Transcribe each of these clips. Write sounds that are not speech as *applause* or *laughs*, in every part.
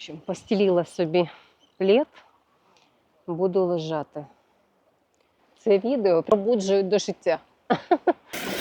общем, постелила собі плед, буду лежати. Це відео пробуджують до життя. *laughs*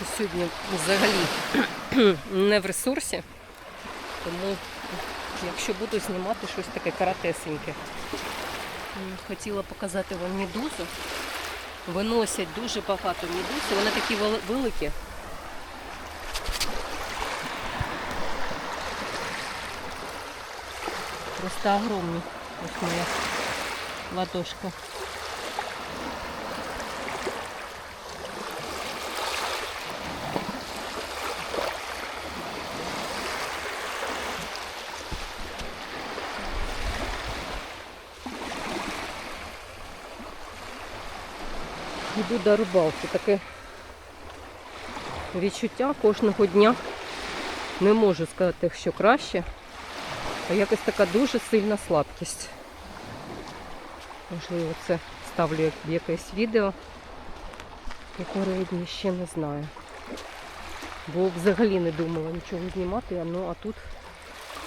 що сьогодні взагалі *clears throat* не в ресурсі. Тому, якщо буду знімати щось таке каратесеньке. Хотіла показати вам медузу. Виносять дуже багато медуз, вони такі великі. Просто огромні. Ось моя ладошка. Йду до рибалки. Таке відчуття кожного дня. Не можу сказати, що краще, а якась така дуже сильна слабкість. Можливо, це ставлю в якесь відео. Попереднє ще не знаю. Бо взагалі не думала нічого знімати, ну а тут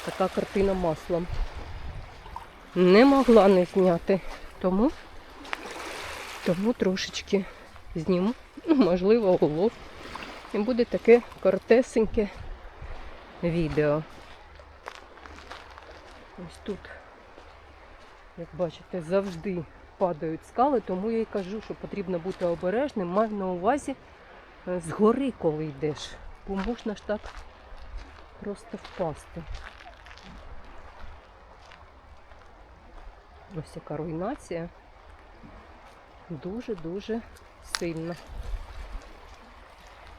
така картина маслом. Не могла не зняти. Тому, тому трошечки зніму, *laughs* можливо, улов. І буде таке коротесеньке відео. Ось тут, як бачите, завжди падають скали, тому я й кажу, що потрібно бути обережним. Маю на увазі е, згори, коли йдеш. Бо можна ж так просто впасти. Ось яка руйнація. Дуже-дуже сильна.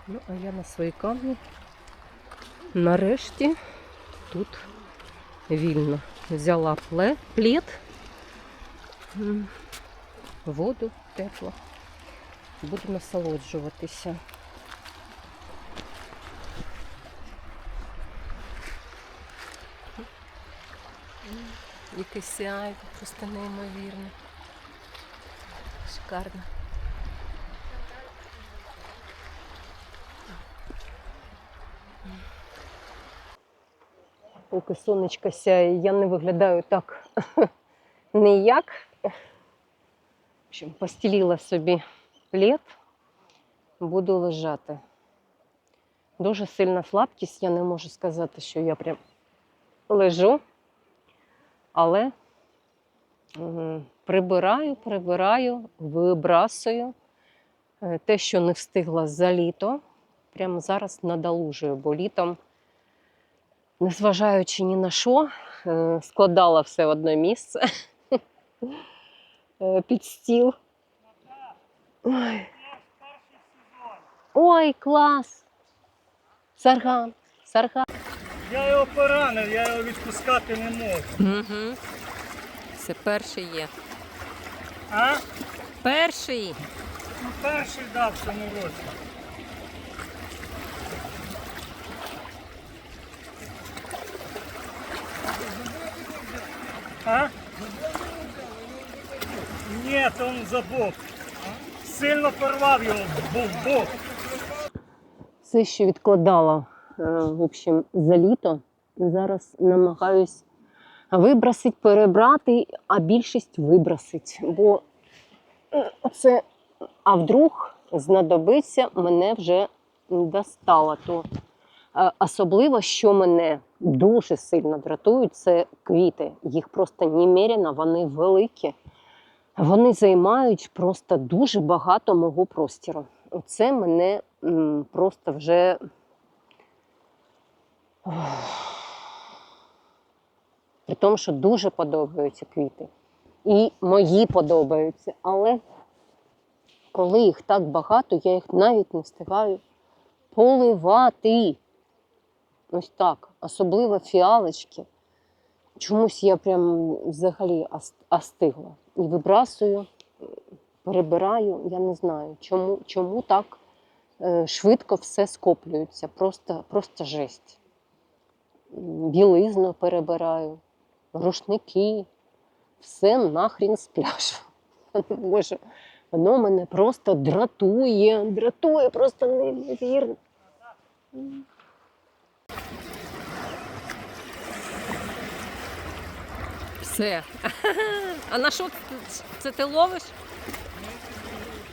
Ну, а я на свої камні нарешті тут вільно. Взяла пле, плед, воду тепло. Буду насолоджуватися. Яке сяйво, просто неймовірне. Шикарно. Поки сонечко сяє, я не виглядаю так *laughs* ніяк. В общем, постелила собі плед, буду лежати. Дуже сильна слабкість, я не можу сказати, що я прям лежу, але прибираю, прибираю, вибрасую Е, те, що не встигла за літо. Прямо зараз надолужую, бо літом незважаючи ні на що, е, складала все в одне місце е, під стіл. Ой. Ой, клас! Сарган, сарган. Я його поранив, я його відпускати не можу. Угу. Це перший є. А? Перший. Ну, перший дав в цьому році. А? Ні, то він за бок. Сильно порвав його був бок. Все, що відкладала е, в общем, за літо, зараз намагаюсь вибросити, перебрати, а більшість вибросить. Бо е, це, а вдруг знадобиться, мене вже достало. То е, особливо, що мене дуже сильно дратують, це квіти. Їх просто немерено, вони великі. Вони займають просто дуже багато мого простіру. Оце мене просто вже. При тому, що дуже подобаються квіти. І мої подобаються. Але коли їх так багато, я їх навіть не встигаю поливати. Ось так. Особливо фіалочки. Чомусь я прям взагалі ас- остигла. І вибрасую, перебираю, я не знаю, чому, чому так е, швидко все скоплюється. Просто, просто жесть. Білизну перебираю, рушники, все нахрін з пляжу. *laughs* Я. Воно мене просто дратує, дратує, просто неймовірно. Все. *laughs* А на що це ти ловиш?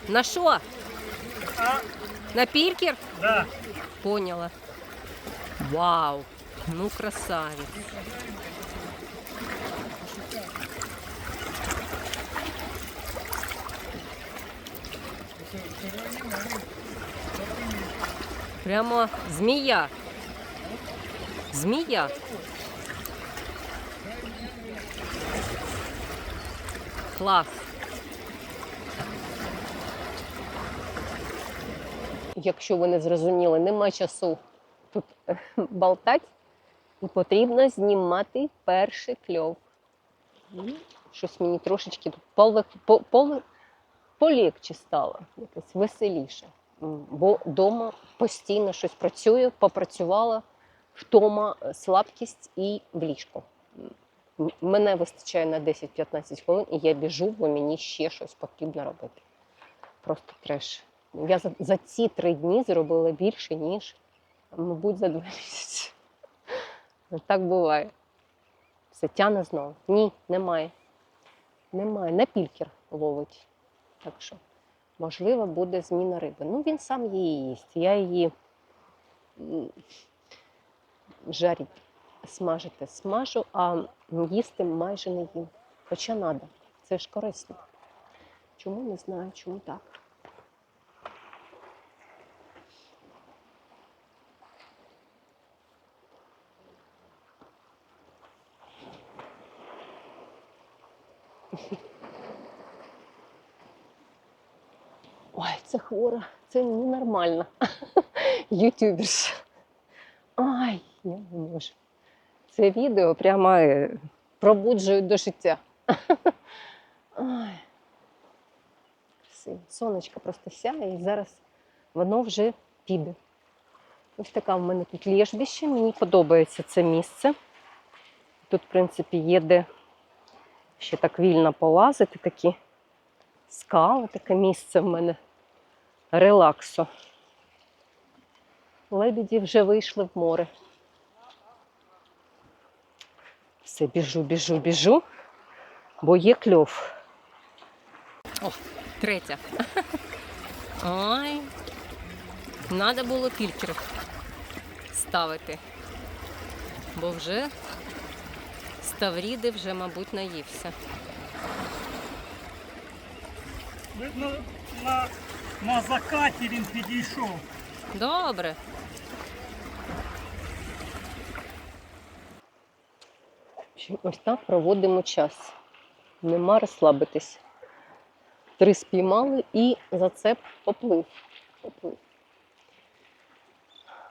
На що? На піркер? Да. Поняла. Вау. Ну, красавець. Прямо змія. Змія. Клас. Якщо ви не зрозуміли, нема часу тут болтати, і потрібно знімати перший кльов. Щось мені трошечки тут полег, по- поле- полегче стало, якось веселіше. Бо вдома постійно щось працюю, попрацювала, втома, е, слабкість і в ліжко. Мене вистачає на 10-15 хвилин, і я біжу, бо мені ще щось потрібно робити. Просто треш. Я за, за ці три дні зробила більше, ніж, мабуть, за два *laughs* місяці. Ну, Так буває. Все тяне знову. Ні, немає. Немає. На пількер ловить. Так що, можливо, буде зміна риби. Ну, він сам її їсть. Я її жарить, смажити смажу, а їсти майже не їм. Хоча треба. Це ж корисно. Чому не знаю, чому так. Ой, *laughs* це хвора, це ненормально. *laughs* Ютуберша. Ай, я не можу. Це відео прямо е, пробуджують до життя. *laughs* Ай. Сонечко просто сяє, і зараз воно вже піде. Ось така в мене тут лєжбище. Мені подобається це місце. Тут, в принципі, є де ще так вільно полазити, такі скали, таке місце в мене релаксу. Лебеді вже вийшли в море. Все, біжу, біжу, біжу, бо є кльов. О, третя. Ой, треба було фільтр ставити, бо вже ставріди вже, мабуть, наївся. Видно, на, на закаті він підійшов. Добре. Ось так проводимо час. Нема розслабитись. Три спіймали і зацеп поплив. поплив.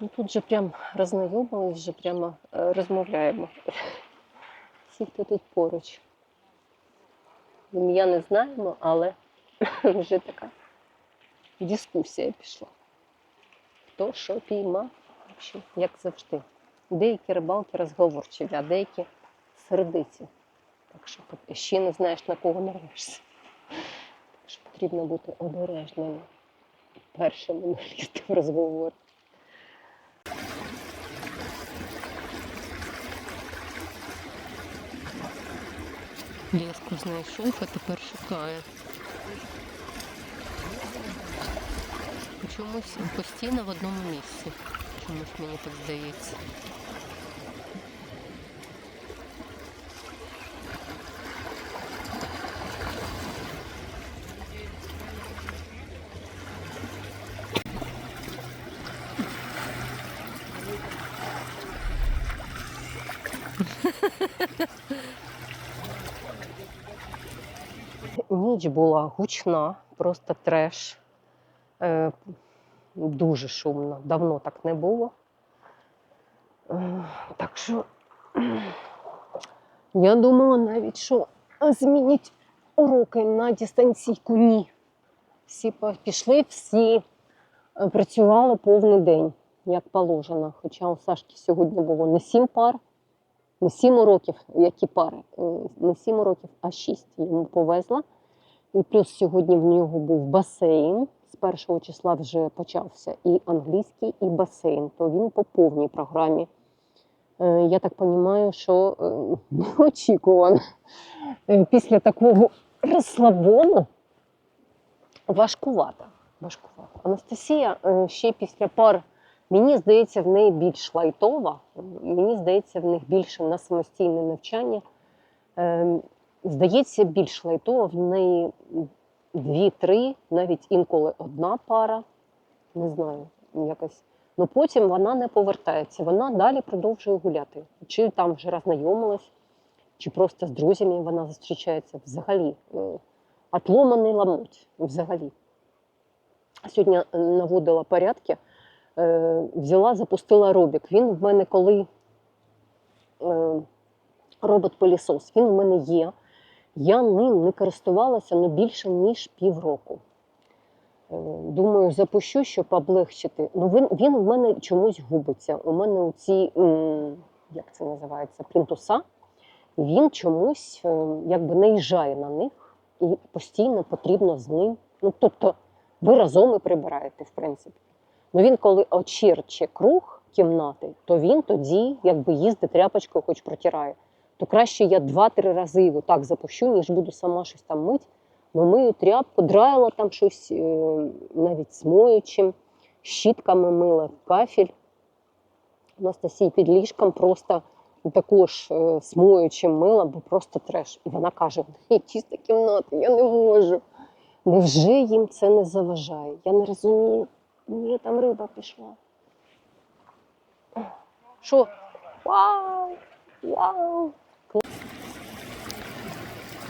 Ну, Тут же прям роззнайомились, вже прямо е, розмовляємо. Всі, хто тут поруч. Ім'я не знаємо, але *laughs* вже така дискусія пішла хто що піймав, як завжди. Деякі рибалки розговорчиві, а деякі сердиці. Так що ще не знаєш, на кого нарвешся. Так що потрібно бути обережними. Першими не лізти в розговор. Ліску знайшов, а тепер шукає. Чомусь постійно в одному місці. Чомусь мені так здається. Ніч була гучна, просто треш. Е, дуже шумно. Давно так не було. Е, Так що *clears throat* я думала навіть, що змінять уроки на дистанційку. Ні. Всі пішли, всі е, працювали повний день, як положено. Хоча у Сашки сьогодні було не сім пар, не сім уроків, які пари, не сім уроків, а шість йому повезла. І плюс сьогодні в нього був басейн. З першого числа вже почався і англійський, і басейн. То він по повній програмі. Е, Я так розумію, що е, неочікувано. Е, Після такого розслабону важкувато. важкувато. Анастасія ще після пар, мені здається, в неї більш лайтова, мені здається, в них більше на самостійне навчання. Е, Здається, більш лайтова, в неї дві-три, навіть інколи одна пара. Не знаю, якось. Ну потім вона не повертається, вона далі продовжує гуляти. Чи там вже роззнайомилась, чи просто з друзями вона зустрічається взагалі. е, Отломаний ламуть взагалі. Сьогодні е, наводила порядки, е, взяла, запустила робік. Він в мене коли е, робот-пилісос, він в мене є. Я ним не користувалася ну, більше ніж півроку. Е, Думаю, запущу, щоб облегчити. Ну, він, він в мене чомусь губиться. У мене у ці, як це називається, плінтуса, він чомусь е, якби наїжджає на них і постійно потрібно з ним. Ну, тобто, ви разом і прибираєте, в принципі. Ну він, коли очерче круг кімнати, то він тоді якби їздить тряпочкою, хоч протирає. То краще я два-три рази його так запущу, ніж буду сама щось там мить. Ну, мию тряпку, драїла там щось е, навіть смоючим, щітками мила кафель. Анастасії під ліжком просто також е, смоючим мила, бо просто треш. І вона каже: «Ні, чиста кімната, я не можу. Невже їм це не заважає? Я не розумію. Ні, там риба пішла. Що? Вау! Вау!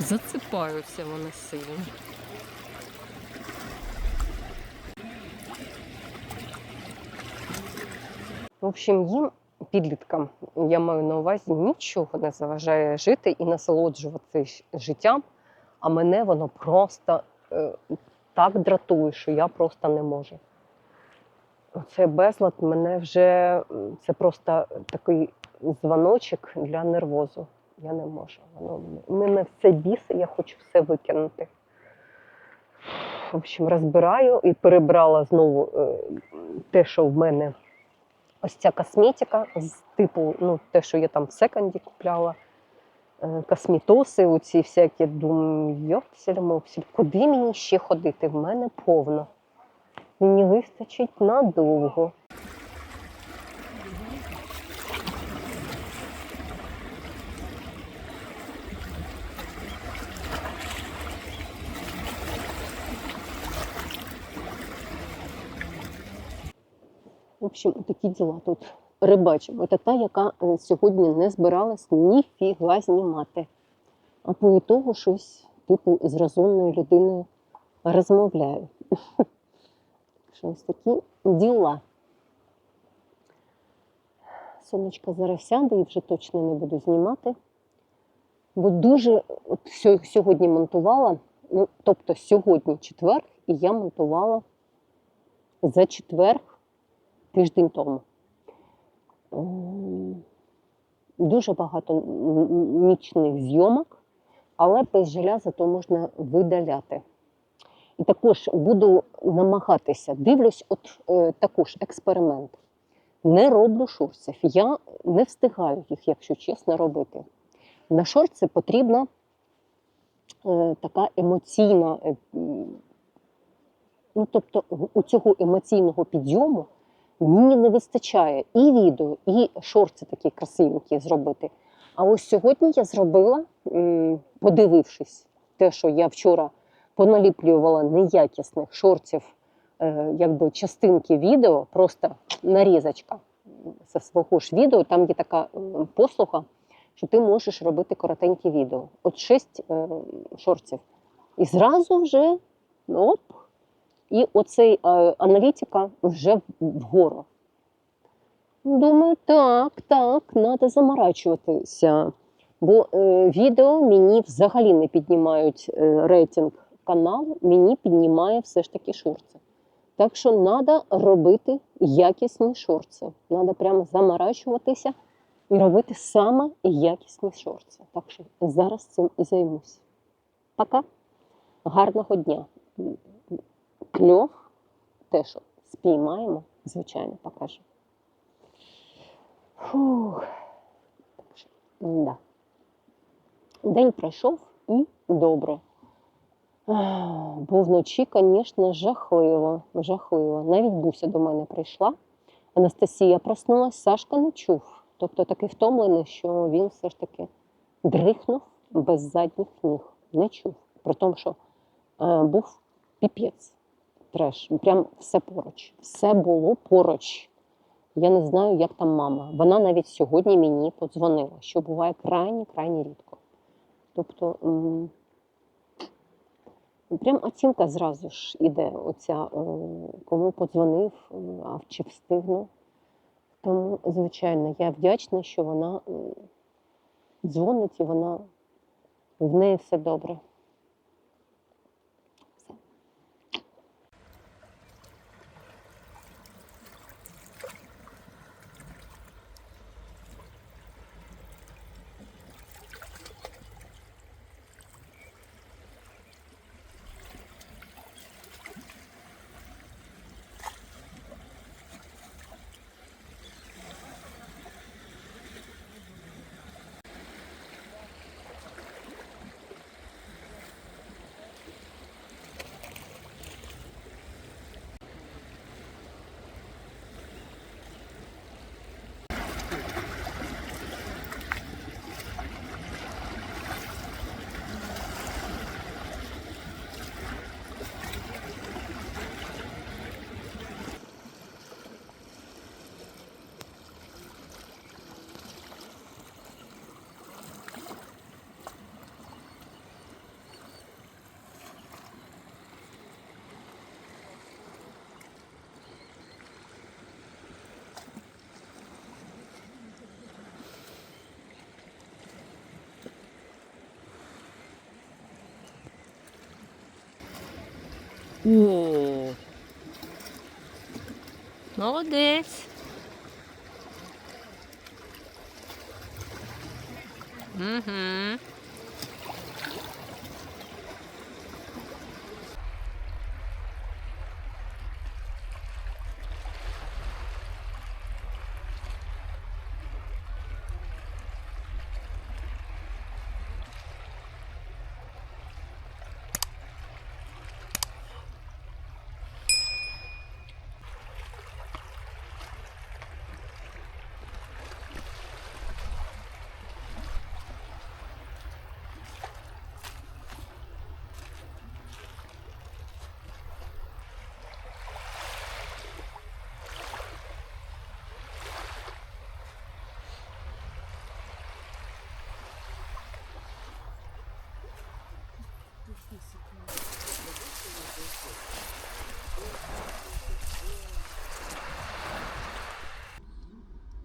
Зацепаються вони сильно. В общем, їм, підліткам, я маю на увазі, нічого не заважає жити і насолоджуватися життям, а мене воно просто е, так дратує, що я просто не можу. Це безлад мене вже це просто такий дзвоночок для нервозу. Я не можу. Воно мене- все бісить, я хочу все викинути. В общем, розбираю і перебрала знову е, те, що в мене ось ця косметика з типу, ну, те, що я там в секонді купляла. е, Косметоси, оці всякі, думаю, мопсель, куди мені ще ходити? В мене повно. Мені вистачить надовго. Общем, такі діла тут рибачимо. Це та, яка е, сьогодні не збиралась ніфіга знімати. А по ітогу щось, типу, з розумною людиною розмовляю. *laughs* Ось такі діла. Сонечко зараз сяде і вже точно не буду знімати. Бо дуже от сьогодні монтувала, ну, тобто сьогодні четвер, і я монтувала за четвер тиждень тому. Дуже багато нічних зйомок, але без жаля зато можна видаляти. І також буду намагатися, дивлюсь, от е, також експеримент. Не роблю шорців. Я не встигаю їх, якщо чесно, робити. На шорці потрібна е, така емоційна, е, ну тобто у цього емоційного підйому мені не вистачає і відео, і шорти такі красивенькі зробити. А ось сьогодні я зробила, подивившись те, що я вчора поналіплювала неякісних шортів, е, якби частинки відео, просто нарізочка зі свого ж відео, там є така послуга, що ти можеш робити коротенькі відео. От шість е, шортів. І зразу вже оп, і оцей е, аналітика вже вгору. Думаю, так, так, треба заморачуватися. Бо е, відео мені взагалі не піднімають е, рейтинг каналу, мені піднімає все ж таки шорти. Так що треба робити якісні шорти. Треба прямо заморачуватися і робити саме якісні шорти. Так що зараз цим і займусь. Пока. Гарного дня. Кльов, те, що спіймаємо, звичайно, покажу. Фух. Да. День пройшов і добре. Бо вночі, звісно, жахливо, жахливо. Навіть Буся до мене прийшла. Анастасія проснулась, Сашка не чув. Тобто такий втомлений, що він все ж таки дрихнув без задніх ніг. Не чув. При тому, що е, був піпець, треш. Прям все поруч. Все було поруч. Я не знаю, як там мама. Вона навіть сьогодні мені подзвонила, що буває крайні крайні рідко. Тобто прям оцінка зразу ж іде, оця, е, кому подзвонив, е, а чи встигну. Тому, звичайно, я вдячна, що вона дзвонить і вона в неї все добре. О. Молодець. Угу.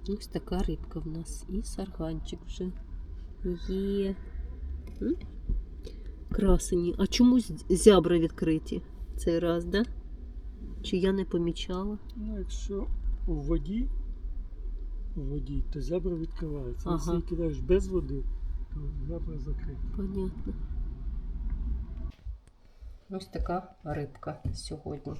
Ось така рибка в нас. І сарганчик вже є. Красені. А чомусь зябра відкриті цей раз, да? Чи я не помічала? Ну, якщо у воді, у воді, то зябра відкривається. Ага. Якщо її кидаєш без води, то зябра закрита. Понятно. Ось така рибка сьогодні.